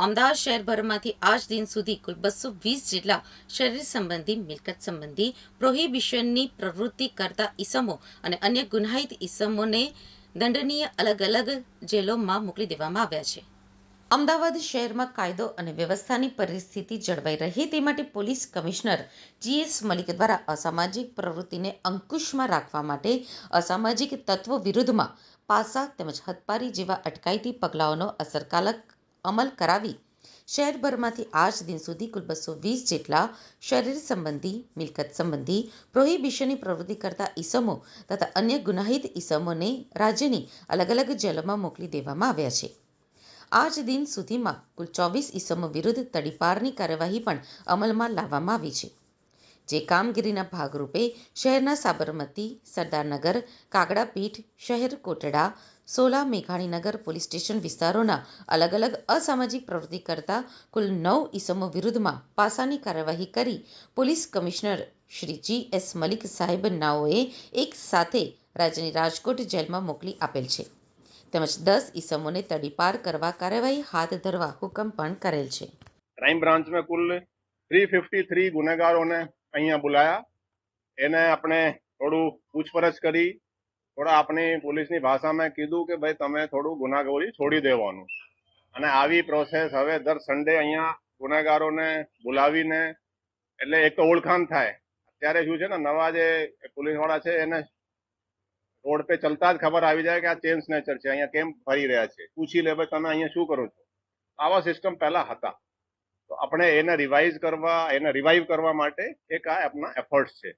અમદાવાદ શહેરભરમાંથી આજ દિન સુધી કુલ બસો વીસ જેટલા શરીર સંબંધી, મિલકત સંબંધી, પ્રોહિબિશનની પ્રવૃત્તિ કરતા ઈસમો અને અન્ય ગુનાહિત ઈસમોને દંડનીય અલગ અલગ જેલોમાં મોકલી દેવામાં આવ્યા છે. અમદાવાદ શહેરમાં કાયદો અને વ્યવસ્થાની પરિસ્થિતિ જળવાઈ રહે તે માટે પોલીસ કમિશનર જીએસ મલિક દ્વારા અસામાજિક પ્રવૃત્તિને અંકુશમાં રાખવા માટે અસામાજિક તત્વો વિરુદ્ધમાં પાસા તેમજ હથપારી જેવા અટકાયતી પગલાઓનો અસરકારક અમલ કરાવી. શહેરભરમાંથી આજ દિન સુધી કુલ બસો વીસ જેટલા શરીર સંબંધી, મિલકત સંબંધી, પ્રોહિબિશનની પ્રવૃત્તિ કરતા ઇસમો તથા અન્ય ગુનાહિત ઈસમોને રાજ્યની અલગ અલગ જેલોમાં મોકલી દેવામાં આવ્યા છે. આજ દિન સુધીમાં કુલ ચોવીસ ઈસમો વિરુદ્ધ તડીપારની કાર્યવાહી પણ અમલમાં લાવવામાં આવી છે. જે કામગીરીના ભાગરૂપે શહેરના સાબરમતી, સરદારનગર, કાગડાપીઠ, શહેર કોટડા સોલા મેઘાણીનગર પોલીસ સ્ટેશન વિસ્તારોના અલગ અલગ અસામાજિક પ્રવૃત્તિ કરતા કુલ નવ ઇસમો વિરુદ્ધમાં પાસાની કાર્યવાહી કરી police commissioner Shri G S Malik સાહેબ નાઓએ એક સાથે રાજ્યની રાજકોટ જેલમાં મોકલી આપેલ છે. તેમજ દસ ઇસમોને તડીપાર કરવા કાર્યવાહી હાથ ધરવા હુકમ પણ કરેલ છે. ક્રાઇમ બ્રાન્ચમાં કુલ થ્રી ફિફ્ટી થ્રી ગુનેગારોને અહીંયા બોલાયા. એને આપણે થોડું પૂછપરછ કરી. થોડા આપણી પોલીસની ભાષામાં કીધું કે ભાઈ તમે થોડું ગુનાખોરી છોડી દેવાનું. અને આવી પ્રોસેસ હવે દર સન્ડે અહીંયા ગુનેગારોને બોલાવીને, એટલે એક તો ઓળખાણ થાય. અત્યારે શું છે ને, નવા જે પોલીસવાળા છે, એને રોડ પે ચલતા જ ખબર આવી જાય કે આ ચેન્જ સ્નેચર છે, અહીંયા કેમ ફરી રહ્યા છે. પૂછી લે, ભાઈ, તમે અહીંયા શું કરો છો? આવા સિસ્ટમ પહેલા હતા. તો આપણે એને રિવાઇઝ કરવા, એને રિવાઇવ કરવા માટે એક આ આપણા એફર્ટ્સ છે.